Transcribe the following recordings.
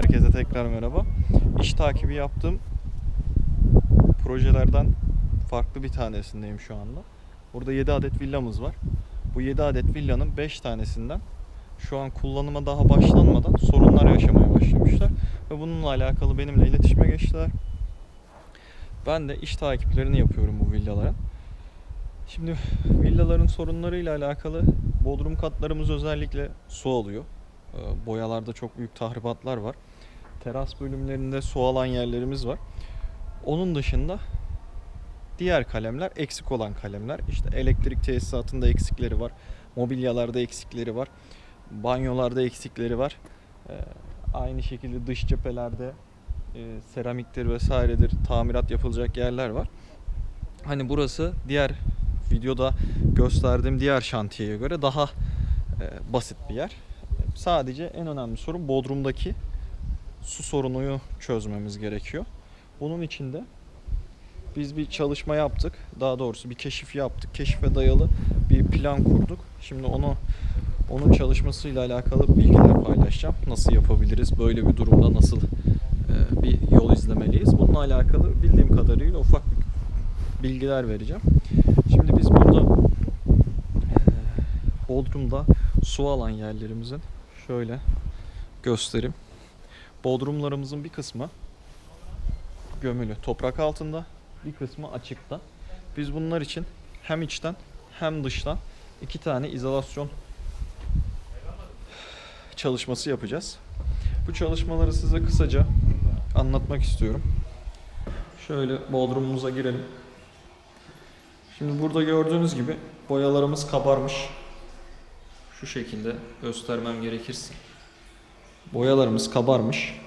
Herkese tekrar merhaba. İş takibi yaptığım projelerden farklı bir tanesindeyim şu anda. Burada 7 adet villamız var. Bu 7 adet villanın 5 tanesinden şu an kullanıma daha başlanmadan sorunlar yaşamaya başlamışlar. Ve bununla alakalı benimle iletişime geçtiler. Ben de iş takiplerini yapıyorum bu villaların. Şimdi villaların sorunlarıyla alakalı bodrum katlarımız özellikle su alıyor. Ee, Boyalarda çok büyük tahribatlar var. Teras bölümlerinde su alan yerlerimiz var. Onun dışında diğer kalemler eksik olan kalemler. İşte elektrik tesisatında eksikleri var. Mobilyalarda eksikleri var. Banyolarda eksikleri var. Ee, Aynı şekilde dış cephelerde e, seramiktir vesairedir tamirat yapılacak yerler var. Hani burası diğer videoda gösterdiğim diğer şantiyeye göre daha e, basit bir yer. Sadece en önemli sorun Bodrum'daki su sorununu çözmemiz gerekiyor. Bunun için de biz bir çalışma yaptık. Daha doğrusu bir keşif yaptık. Keşife dayalı bir plan kurduk. Şimdi onu onun çalışmasıyla alakalı bilgiler paylaşacağım. Nasıl yapabiliriz? Böyle bir durumda nasıl e, bir yol izlemeliyiz? Bununla alakalı bildiğim kadarıyla ufak bilgiler vereceğim. Şimdi biz burada e, Bodrum'da su alan yerlerimizin şöyle göstereyim. Bodrumlarımızın bir kısmı gömülü toprak altında, bir kısmı açıkta. Biz bunlar için hem içten hem dıştan iki tane izolasyon çalışması yapacağız. Bu çalışmaları size kısaca anlatmak istiyorum. Şöyle bodrumumuza girelim. Şimdi burada gördüğünüz gibi boyalarımız kabarmış. Şu şekilde göstermem gerekirse. Boyalarımız kabarmış.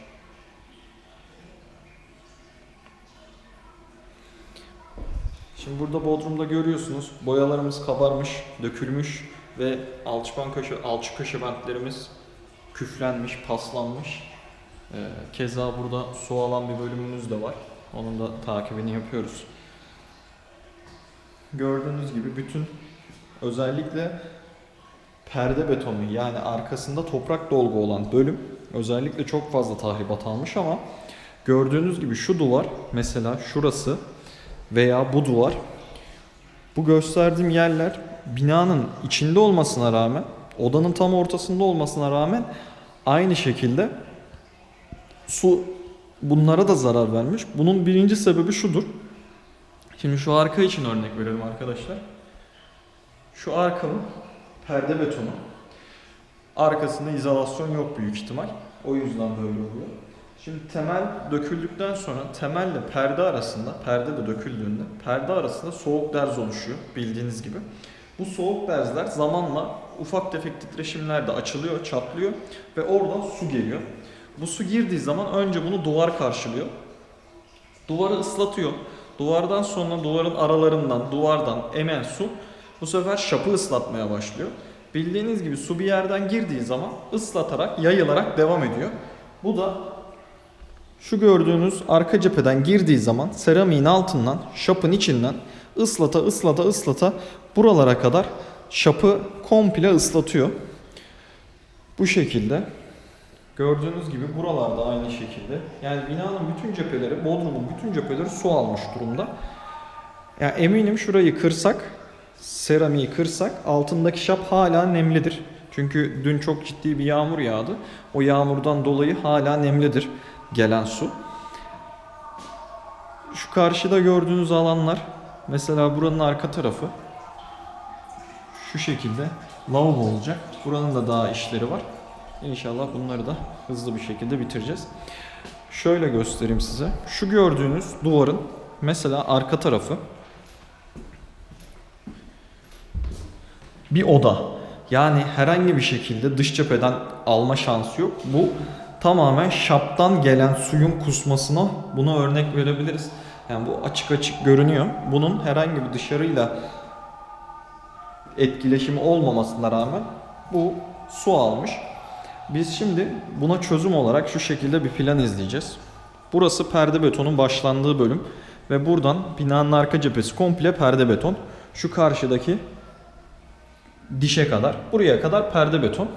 Şimdi burada Bodrum'da görüyorsunuz boyalarımız kabarmış, dökülmüş ve alçıpan köşe, alçı köşe bentlerimiz küflenmiş, paslanmış. Ee, keza burada su alan bir bölümümüz de var. Onun da takibini yapıyoruz. Gördüğünüz gibi bütün özellikle perde betonu yani arkasında toprak dolgu olan bölüm özellikle çok fazla tahribat almış ama gördüğünüz gibi şu duvar mesela şurası veya bu duvar bu gösterdiğim yerler binanın içinde olmasına rağmen odanın tam ortasında olmasına rağmen aynı şekilde su bunlara da zarar vermiş. Bunun birinci sebebi şudur. Şimdi şu arka için örnek verelim arkadaşlar. Şu arkanın perde betonu. Arkasında izolasyon yok büyük ihtimal. O yüzden böyle oluyor. Şimdi temel döküldükten sonra temelle perde arasında, perde de döküldüğünde perde arasında soğuk derz oluşuyor bildiğiniz gibi. Bu soğuk derzler zamanla ufak tefek titreşimlerde açılıyor, çatlıyor ve oradan su geliyor. Bu su girdiği zaman önce bunu duvar karşılıyor. Duvarı ıslatıyor. Duvardan sonra duvarın aralarından, duvardan emen su bu sefer şapı ıslatmaya başlıyor. Bildiğiniz gibi su bir yerden girdiği zaman ıslatarak, yayılarak devam ediyor. Bu da şu gördüğünüz arka cepheden girdiği zaman seramiğin altından, şapın içinden ıslata ıslata ıslata buralara kadar şapı komple ıslatıyor. Bu şekilde. Gördüğünüz gibi buralarda aynı şekilde. Yani binanın bütün cepheleri, bodrumun bütün cepheleri su almış durumda. Yani eminim şurayı kırsak, seramiği kırsak altındaki şap hala nemlidir. Çünkü dün çok ciddi bir yağmur yağdı. O yağmurdan dolayı hala nemlidir gelen su. Şu karşıda gördüğünüz alanlar mesela buranın arka tarafı şu şekilde lavabo olacak. Buranın da daha işleri var. İnşallah bunları da hızlı bir şekilde bitireceğiz. Şöyle göstereyim size. Şu gördüğünüz duvarın mesela arka tarafı bir oda. Yani herhangi bir şekilde dış cepheden alma şansı yok. Bu tamamen şaptan gelen suyun kusmasına buna örnek verebiliriz. Yani bu açık açık görünüyor. Bunun herhangi bir dışarıyla etkileşimi olmamasına rağmen bu su almış. Biz şimdi buna çözüm olarak şu şekilde bir plan izleyeceğiz. Burası perde betonun başlandığı bölüm ve buradan binanın arka cephesi komple perde beton. Şu karşıdaki dişe kadar, buraya kadar perde beton.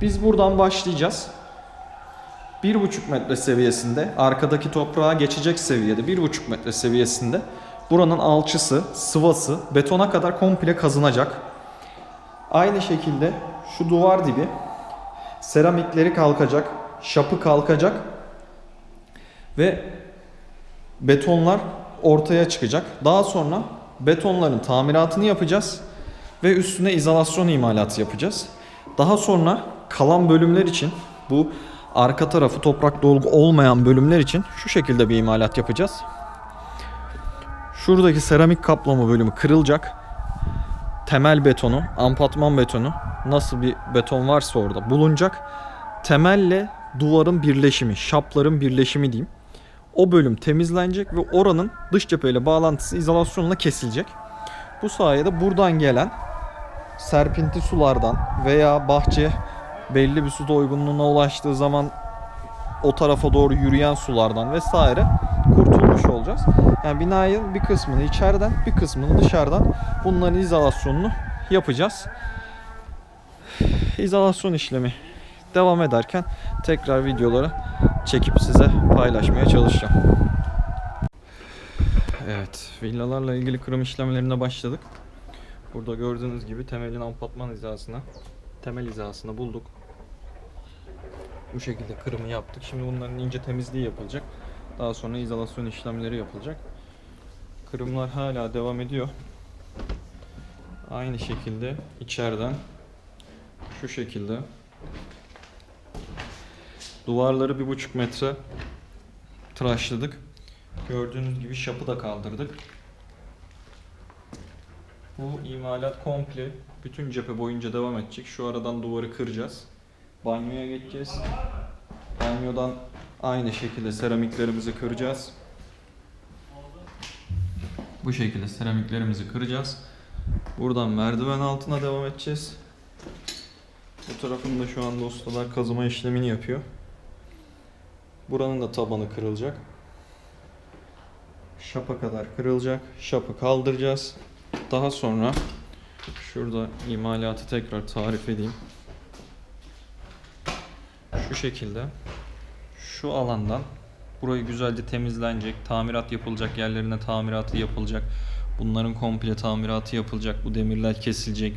Biz buradan başlayacağız. 1,5 metre seviyesinde arkadaki toprağa geçecek seviyede 1,5 metre seviyesinde buranın alçısı, sıvası betona kadar komple kazınacak. Aynı şekilde şu duvar dibi seramikleri kalkacak, şapı kalkacak ve betonlar ortaya çıkacak. Daha sonra betonların tamiratını yapacağız ve üstüne izolasyon imalatı yapacağız. Daha sonra kalan bölümler için bu arka tarafı toprak dolgu olmayan bölümler için şu şekilde bir imalat yapacağız. Şuradaki seramik kaplama bölümü kırılacak. Temel betonu, ampatman betonu nasıl bir beton varsa orada bulunacak. Temelle duvarın birleşimi, şapların birleşimi diyeyim. O bölüm temizlenecek ve oranın dış cepheyle bağlantısı izolasyonla kesilecek. Bu sayede buradan gelen serpinti sulardan veya bahçe belli bir su doygunluğuna ulaştığı zaman o tarafa doğru yürüyen sulardan vesaire kurtulmuş olacağız. Yani binanın bir kısmını içeriden bir kısmını dışarıdan bunların izolasyonunu yapacağız. İzolasyon işlemi devam ederken tekrar videoları çekip size paylaşmaya çalışacağım. Evet, villalarla ilgili kırım işlemlerine başladık. Burada gördüğünüz gibi temelin ampatman hizasına, temel hizasını bulduk. Bu şekilde kırımı yaptık. Şimdi bunların ince temizliği yapılacak. Daha sonra izolasyon işlemleri yapılacak. Kırımlar hala devam ediyor. Aynı şekilde içeriden şu şekilde duvarları bir buçuk metre tıraşladık. Gördüğünüz gibi şapı da kaldırdık. Bu imalat komple bütün cephe boyunca devam edecek. Şu aradan duvarı kıracağız. Banyoya geçeceğiz. Banyodan aynı şekilde seramiklerimizi kıracağız. Bu şekilde seramiklerimizi kıracağız. Buradan merdiven altına devam edeceğiz. Bu tarafında şu anda ustalar kazıma işlemini yapıyor. Buranın da tabanı kırılacak. Şapa kadar kırılacak. Şapı kaldıracağız. Daha sonra şurada imalatı tekrar tarif edeyim. Şu şekilde şu alandan burayı güzelce temizlenecek, tamirat yapılacak, yerlerine tamiratı yapılacak. Bunların komple tamiratı yapılacak. Bu demirler kesilecek.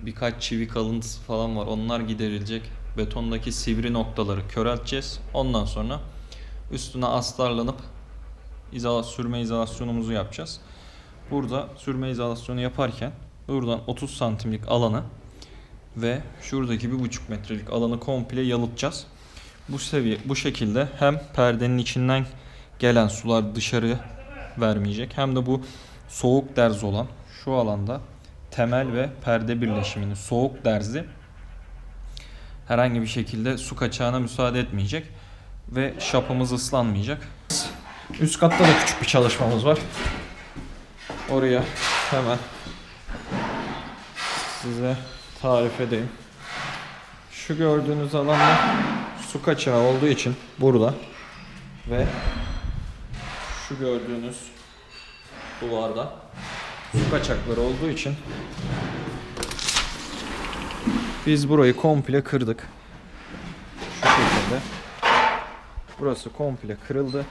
Birkaç çivi kalıntısı falan var. Onlar giderilecek. Betondaki sivri noktaları körelteceğiz. Ondan sonra üstüne astarlanıp izola, sürme izolasyonumuzu yapacağız. Burada sürme izolasyonu yaparken buradan 30 santimlik alanı ve şuradaki bir buçuk metrelik alanı komple yalıtacağız. Bu seviye bu şekilde hem perdenin içinden gelen sular dışarı vermeyecek hem de bu soğuk derz olan şu alanda temel ve perde birleşimini soğuk derzi herhangi bir şekilde su kaçağına müsaade etmeyecek ve şapımız ıslanmayacak. Üst katta da küçük bir çalışmamız var. Oraya hemen size tarif edeyim. Şu gördüğünüz alanda su kaçağı olduğu için burada ve şu gördüğünüz duvarda su kaçakları olduğu için biz burayı komple kırdık. Şu şekilde. Burası komple kırıldı.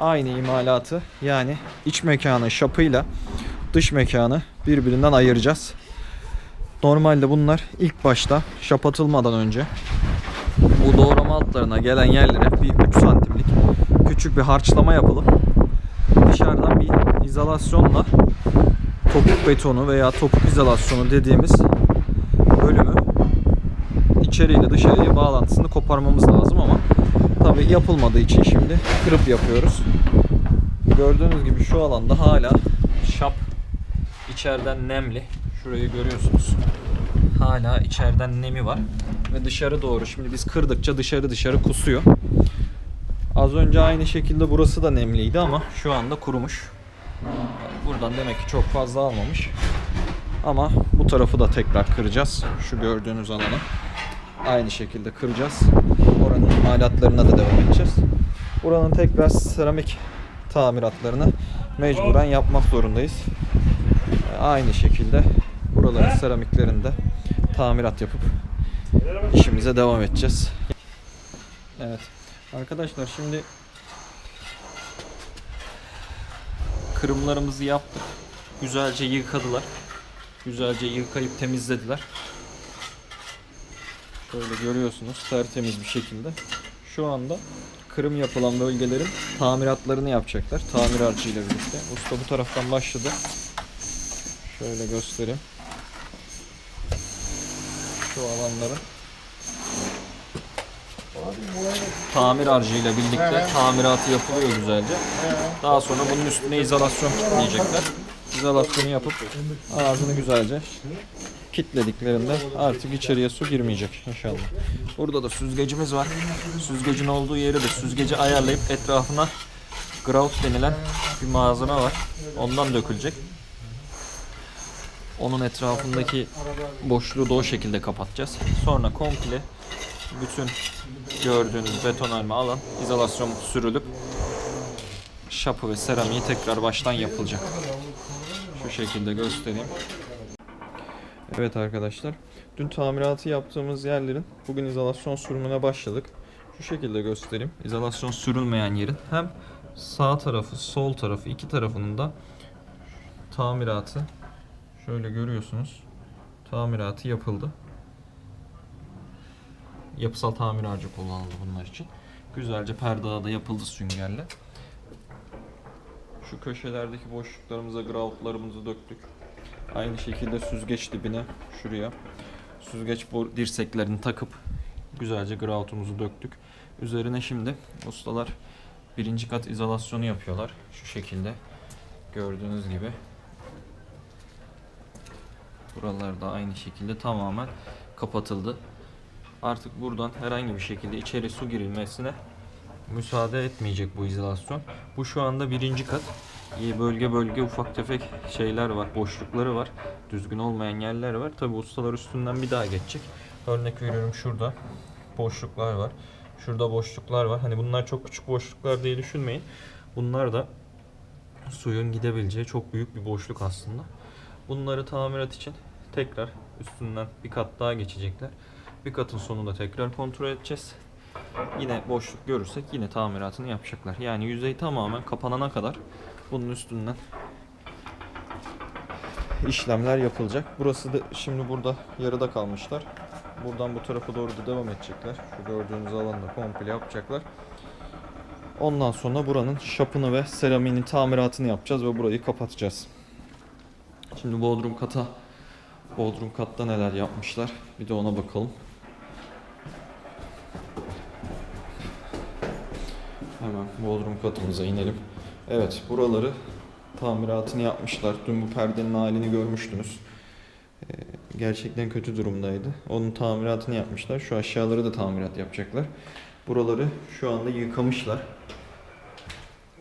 Aynı imalatı yani iç mekanı şapıyla dış mekanı birbirinden ayıracağız. Normalde bunlar ilk başta şap atılmadan önce bu doğrama altlarına gelen yerlere bir 3 santimlik küçük bir harçlama yapılıp dışarıdan bir izolasyonla topuk betonu veya topuk izolasyonu dediğimiz bölümü içeriyle dışarıya bağlantısını koparmamız lazım ama tabi yapılmadığı için şimdi kırıp yapıyoruz. Gördüğünüz gibi şu alanda hala şap içeriden nemli. Şurayı görüyorsunuz. Hala içeriden nemi var. Ve dışarı doğru şimdi biz kırdıkça dışarı dışarı kusuyor. Az önce aynı şekilde burası da nemliydi ama şu anda kurumuş. Buradan demek ki çok fazla almamış. Ama bu tarafı da tekrar kıracağız. Şu gördüğünüz alanı. Aynı şekilde kıracağız. Oranın imalatlarına da devam edeceğiz. Buranın tekrar seramik tamiratlarını mecburen yapmak zorundayız. Aynı şekilde buraların seramiklerinde tamirat yapıp işimize devam edeceğiz. Evet. Arkadaşlar şimdi kırımlarımızı yaptık. Güzelce yıkadılar. Güzelce yıkayıp temizlediler. Şöyle görüyorsunuz tertemiz bir şekilde. Şu anda kırım yapılan bölgelerin tamiratlarını yapacaklar. Tamir harcıyla birlikte. Usta bu taraftan başladı. Şöyle göstereyim. Şu alanların tamir harcıyla birlikte tamiratı yapılıyor güzelce. Daha sonra bunun üstüne izolasyon kitleyecekler. İzolasyonu yapıp ağzını güzelce kilitlediklerinde artık içeriye su girmeyecek inşallah. Burada da süzgecimiz var. Süzgecin olduğu yeri de süzgeci ayarlayıp etrafına grout denilen bir malzeme var. Ondan dökülecek. Onun etrafındaki boşluğu da o şekilde kapatacağız. Sonra komple bütün gördüğünüz betonarme alan izolasyon sürülüp şapı ve seramiği tekrar baştan yapılacak. Şu şekilde göstereyim. Evet arkadaşlar. Dün tamiratı yaptığımız yerlerin bugün izolasyon sürümüne başladık. Şu şekilde göstereyim. İzolasyon sürülmeyen yerin hem sağ tarafı, sol tarafı iki tarafının da tamiratı şöyle görüyorsunuz. Tamiratı yapıldı. Yapısal tamir harcı kullanıldı bunlar için. Güzelce perde da yapıldı süngerle. Şu köşelerdeki boşluklarımıza groutlarımızı döktük. Aynı şekilde süzgeç dibine şuraya süzgeç bor dirseklerini takıp güzelce groutumuzu döktük. Üzerine şimdi ustalar birinci kat izolasyonu yapıyorlar. Şu şekilde gördüğünüz gibi. Buralar da aynı şekilde tamamen kapatıldı. Artık buradan herhangi bir şekilde içeri su girilmesine müsaade etmeyecek bu izolasyon. Bu şu anda birinci kat. Bölge bölge ufak tefek şeyler var, boşlukları var. Düzgün olmayan yerler var. Tabi ustalar üstünden bir daha geçecek. Örnek veriyorum şurada boşluklar var. Şurada boşluklar var. Hani bunlar çok küçük boşluklar diye düşünmeyin. Bunlar da suyun gidebileceği çok büyük bir boşluk aslında. Bunları tamirat için tekrar üstünden bir kat daha geçecekler. Bir katın sonunda tekrar kontrol edeceğiz. Yine boşluk görürsek yine tamiratını yapacaklar. Yani yüzey tamamen kapanana kadar bunun üstünden işlemler yapılacak. Burası da şimdi burada yarıda kalmışlar. Buradan bu tarafa doğru da devam edecekler. Şu gördüğünüz alanda komple yapacaklar. Ondan sonra buranın şapını ve seramiğinin tamiratını yapacağız ve burayı kapatacağız. Şimdi Bodrum kata Bodrum katta neler yapmışlar bir de ona bakalım. Hemen Bodrum katımıza inelim. Evet buraları tamiratını yapmışlar. Dün bu perdenin halini görmüştünüz. Ee, gerçekten kötü durumdaydı. Onun tamiratını yapmışlar. Şu aşağıları da tamirat yapacaklar. Buraları şu anda yıkamışlar.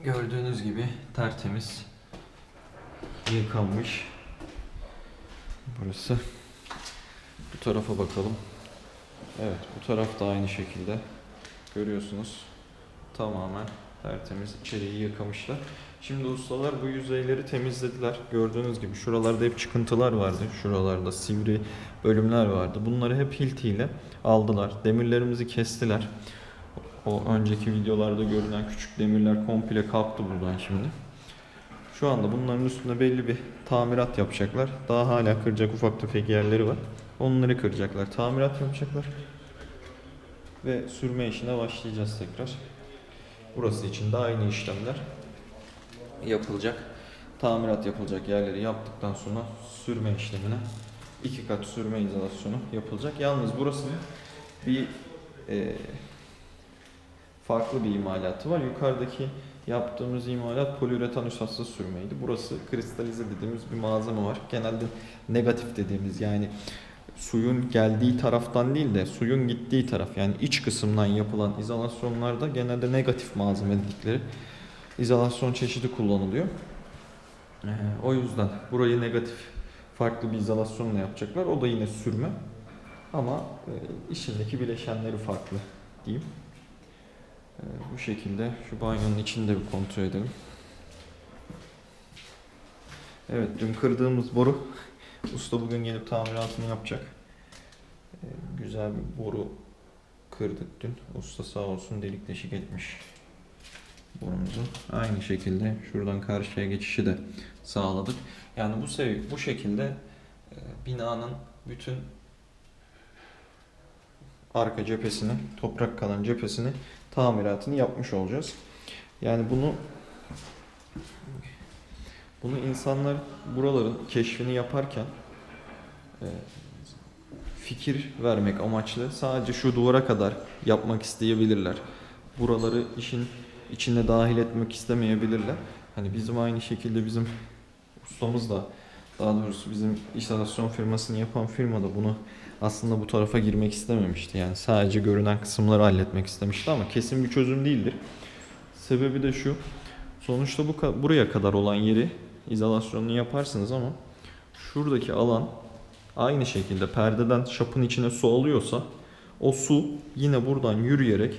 Gördüğünüz gibi tertemiz yıkanmış. Burası. Bu tarafa bakalım. Evet bu taraf da aynı şekilde. Görüyorsunuz. Tamamen tertemiz içeriği yıkamışlar. Şimdi ustalar bu yüzeyleri temizlediler. Gördüğünüz gibi şuralarda hep çıkıntılar vardı. Şuralarda sivri bölümler vardı. Bunları hep hiltiyle aldılar. Demirlerimizi kestiler. O önceki videolarda görünen küçük demirler komple kalktı buradan şimdi. Şu anda bunların üstünde belli bir tamirat yapacaklar. Daha hala kıracak ufak tefek yerleri var. Onları kıracaklar. Tamirat yapacaklar. Ve sürme işine başlayacağız tekrar. Burası için de aynı işlemler yapılacak. Tamirat yapılacak yerleri yaptıktan sonra sürme işlemine iki kat sürme izolasyonu yapılacak. Yalnız burasının bir e, farklı bir imalatı var. Yukarıdaki yaptığımız imalat poliüretan üsatsız sürmeydi. Burası kristalize dediğimiz bir malzeme var. Genelde negatif dediğimiz yani suyun geldiği taraftan değil de suyun gittiği taraf yani iç kısımdan yapılan izolasyonlarda genelde negatif malzeme dedikleri izolasyon çeşidi kullanılıyor. Ee, o yüzden burayı negatif farklı bir izolasyonla yapacaklar. O da yine sürme. Ama e, işindeki bileşenleri farklı diyeyim. Ee, bu şekilde şu banyonun içini de bir kontrol edelim. Evet dün kırdığımız boru usta bugün gelip tamiratını yapacak. Ee, güzel bir boru kırdık dün. Usta sağ olsun delik deşik etmiş borumuzu. Aynı şekilde şuradan karşıya geçişi de sağladık. Yani bu sevi bu şekilde e, binanın bütün arka cephesini, toprak kalan cephesini tamiratını yapmış olacağız. Yani bunu bunu insanlar buraların keşfini yaparken e, fikir vermek amaçlı sadece şu duvara kadar yapmak isteyebilirler. Buraları işin içine dahil etmek istemeyebilirler. Hani bizim aynı şekilde bizim ustamız da daha doğrusu bizim instalasyon firmasını yapan firma da bunu aslında bu tarafa girmek istememişti. Yani sadece görünen kısımları halletmek istemişti ama kesin bir çözüm değildir. Sebebi de şu. Sonuçta bu buraya kadar olan yeri izolasyonunu yaparsınız ama şuradaki alan aynı şekilde perdeden şapın içine su alıyorsa o su yine buradan yürüyerek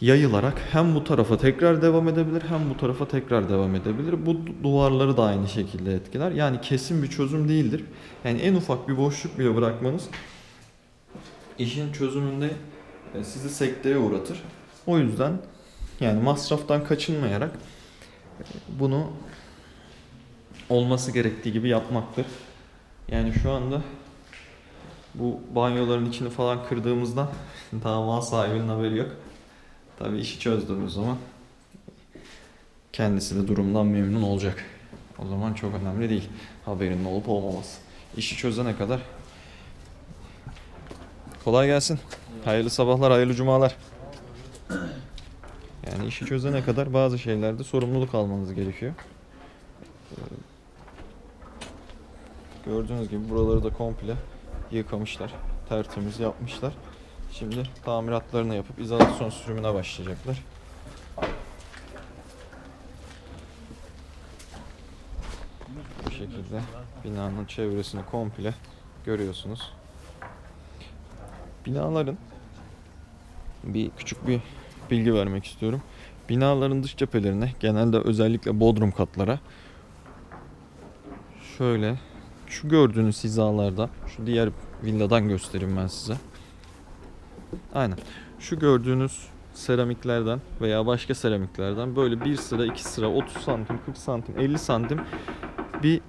yayılarak hem bu tarafa tekrar devam edebilir hem bu tarafa tekrar devam edebilir. Bu du- duvarları da aynı şekilde etkiler. Yani kesin bir çözüm değildir. Yani en ufak bir boşluk bile bırakmanız işin çözümünde e, sizi sekteye uğratır. O yüzden yani masraftan kaçınmayarak bunu olması gerektiği gibi yapmaktır. Yani şu anda bu banyoların içini falan kırdığımızda mal sahibinin haberi yok. Tabii işi çözdüğümüz zaman kendisi de durumdan memnun olacak. O zaman çok önemli değil haberinin olup olmaması. İşi çözene kadar kolay gelsin. Hayırlı sabahlar, hayırlı cumalar. İşi çözene kadar bazı şeylerde sorumluluk almanız gerekiyor. Ee, Gördüğünüz gibi buraları da komple yıkamışlar. Tertemiz yapmışlar. Şimdi tamiratlarını yapıp izolasyon sürümüne başlayacaklar. Bu şekilde binanın çevresini komple görüyorsunuz. Binaların bir küçük bir bilgi vermek istiyorum. Binaların dış cephelerine genelde özellikle bodrum katlara şöyle şu gördüğünüz hizalarda şu diğer villadan göstereyim ben size. Aynen. Şu gördüğünüz seramiklerden veya başka seramiklerden böyle bir sıra, iki sıra, 30 santim, 40 santim, 50 santim bir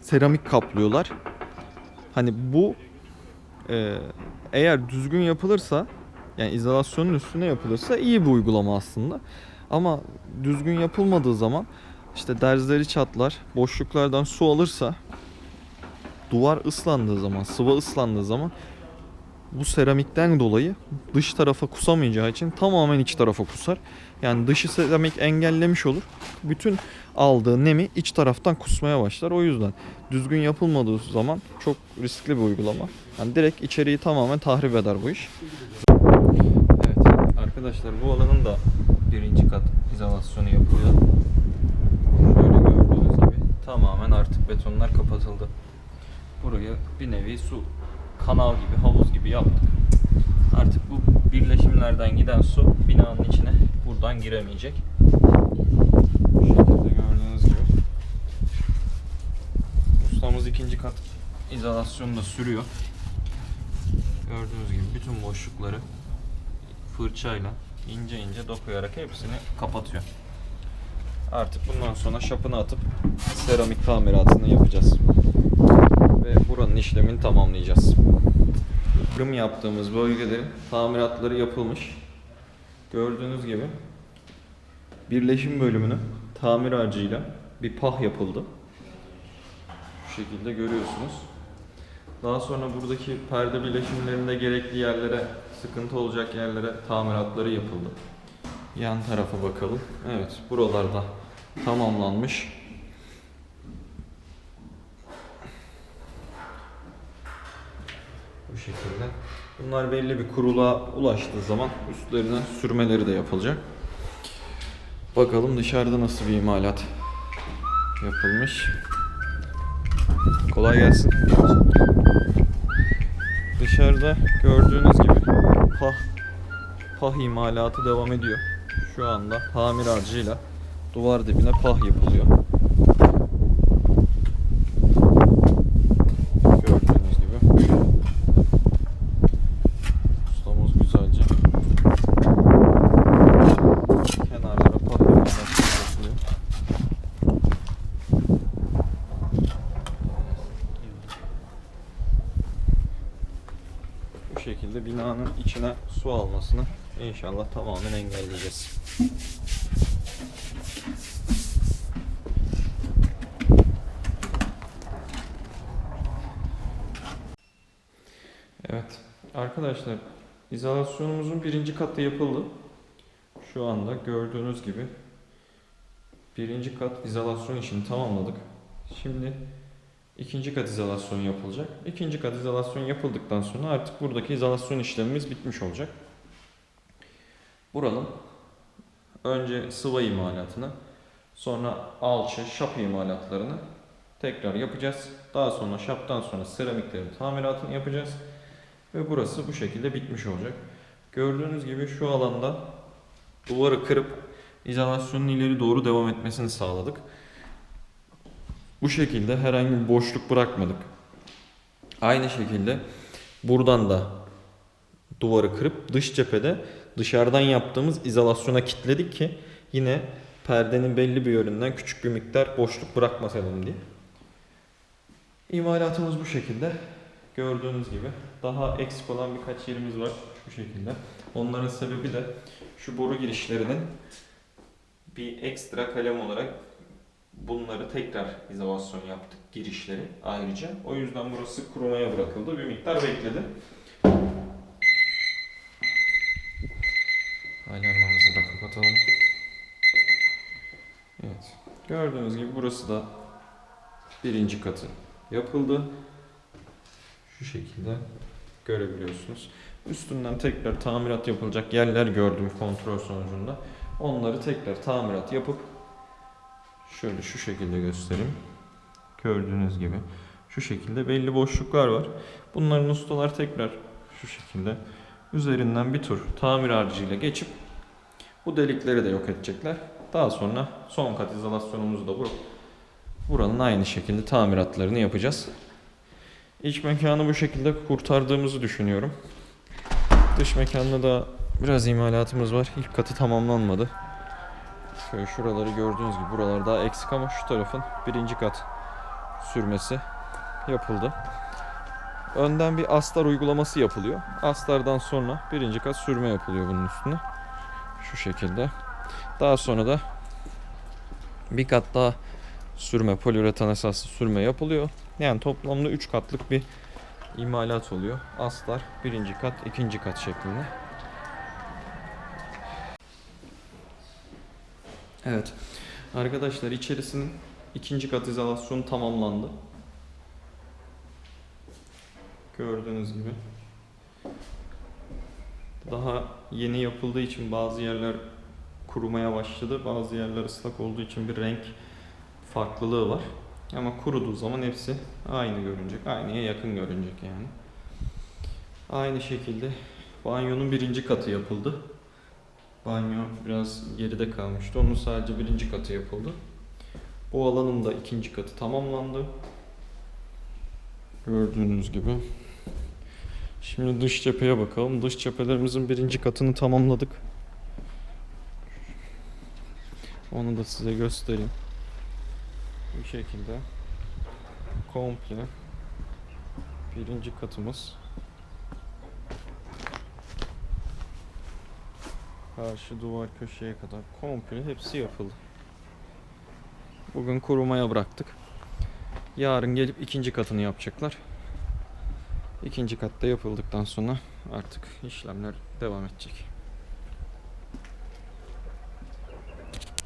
seramik kaplıyorlar. Hani bu eğer düzgün yapılırsa yani izolasyonun üstüne yapılırsa iyi bir uygulama aslında. Ama düzgün yapılmadığı zaman işte derzleri çatlar, boşluklardan su alırsa duvar ıslandığı zaman, sıva ıslandığı zaman bu seramikten dolayı dış tarafa kusamayacağı için tamamen iç tarafa kusar. Yani dışı seramik engellemiş olur. Bütün aldığı nemi iç taraftan kusmaya başlar. O yüzden düzgün yapılmadığı zaman çok riskli bir uygulama. Yani direkt içeriği tamamen tahrip eder bu iş. Arkadaşlar bu alanın da birinci kat izolasyonu yapılıyor. Şöyle gördüğünüz gibi tamamen artık betonlar kapatıldı. Burayı bir nevi su kanal gibi, havuz gibi yaptık. Artık bu birleşimlerden giden su binanın içine buradan giremeyecek. Bu gördüğünüz gibi. Ustamız ikinci kat izolasyonu da sürüyor. Gördüğünüz gibi bütün boşlukları fırçayla ince ince dokuyarak hepsini kapatıyor. Artık bundan sonra şapını atıp seramik tamiratını yapacağız ve buranın işlemini tamamlayacağız. Kırım yaptığımız bölgelerin tamiratları yapılmış. Gördüğünüz gibi birleşim bölümünü tamir harcıyla bir pah yapıldı. Şu şekilde görüyorsunuz. Daha sonra buradaki perde birleşimlerinde gerekli yerlere, sıkıntı olacak yerlere tamiratları yapıldı. Yan tarafa bakalım. Evet, buralarda tamamlanmış. Bu şekilde. Bunlar belli bir kuruluğa ulaştığı zaman üstlerine sürmeleri de yapılacak. Bakalım dışarıda nasıl bir imalat yapılmış. Kolay gelsin. Dışarıda gördüğünüz gibi pah, pah imalatı devam ediyor. Şu anda tamir harcıyla duvar dibine pah yapılıyor. Gördüğünüz gibi. şekilde binanın içine su almasını inşallah tamamen engelleyeceğiz. Evet arkadaşlar izolasyonumuzun birinci katı yapıldı. Şu anda gördüğünüz gibi birinci kat izolasyon işini tamamladık. Şimdi ikinci kat izolasyon yapılacak. İkinci kat izolasyon yapıldıktan sonra artık buradaki izolasyon işlemimiz bitmiş olacak. Buranın önce sıva imalatını sonra alçı, şap imalatlarını tekrar yapacağız. Daha sonra şaptan sonra seramiklerin tamiratını yapacağız. Ve burası bu şekilde bitmiş olacak. Gördüğünüz gibi şu alanda duvarı kırıp izolasyonun ileri doğru devam etmesini sağladık. Bu şekilde herhangi bir boşluk bırakmadık. Aynı şekilde buradan da duvarı kırıp dış cephede dışarıdan yaptığımız izolasyona kilitledik ki yine perdenin belli bir yönünden küçük bir miktar boşluk bırakmasalım diye. İmalatımız bu şekilde. Gördüğünüz gibi daha eksik olan birkaç yerimiz var şu şekilde. Onların sebebi de şu boru girişlerinin bir ekstra kalem olarak bunları tekrar izolasyon yaptık girişleri ayrıca. O yüzden burası kurumaya bırakıldı. Bir miktar bekledi. Alarmımızı da kapatalım. Evet. Gördüğünüz gibi burası da birinci katı yapıldı. Şu şekilde görebiliyorsunuz. Üstünden tekrar tamirat yapılacak yerler gördüm kontrol sonucunda. Onları tekrar tamirat yapıp şöyle şu şekilde göstereyim. Gördüğünüz gibi şu şekilde belli boşluklar var. Bunların ustalar tekrar şu şekilde üzerinden bir tur tamir harcıyla geçip bu delikleri de yok edecekler. Daha sonra son kat izolasyonumuzu da vurup buranın aynı şekilde tamiratlarını yapacağız. İç mekanı bu şekilde kurtardığımızı düşünüyorum. Dış mekanda da biraz imalatımız var. İlk katı tamamlanmadı. Şöyle şuraları gördüğünüz gibi buralar daha eksik ama şu tarafın birinci kat sürmesi yapıldı. Önden bir astar uygulaması yapılıyor. Astardan sonra birinci kat sürme yapılıyor bunun üstüne. Şu şekilde. Daha sonra da bir kat daha sürme, poliüretan esaslı sürme yapılıyor. Yani toplamda 3 katlık bir imalat oluyor. Astar birinci kat, ikinci kat şeklinde. Evet. Arkadaşlar içerisinin ikinci kat izolasyonu tamamlandı. Gördüğünüz gibi. Daha yeni yapıldığı için bazı yerler kurumaya başladı. Bazı yerler ıslak olduğu için bir renk farklılığı var. Ama kuruduğu zaman hepsi aynı görünecek. Aynıya yakın görünecek yani. Aynı şekilde banyonun birinci katı yapıldı. Banyo biraz geride kalmıştı. Onun sadece birinci katı yapıldı. Bu alanın da ikinci katı tamamlandı. Gördüğünüz gibi. Şimdi dış cepheye bakalım. Dış cephelerimizin birinci katını tamamladık. Onu da size göstereyim. Bu şekilde komple birinci katımız karşı duvar köşeye kadar komple hepsi yapıldı. Bugün kurumaya bıraktık. Yarın gelip ikinci katını yapacaklar. İkinci katta yapıldıktan sonra artık işlemler devam edecek.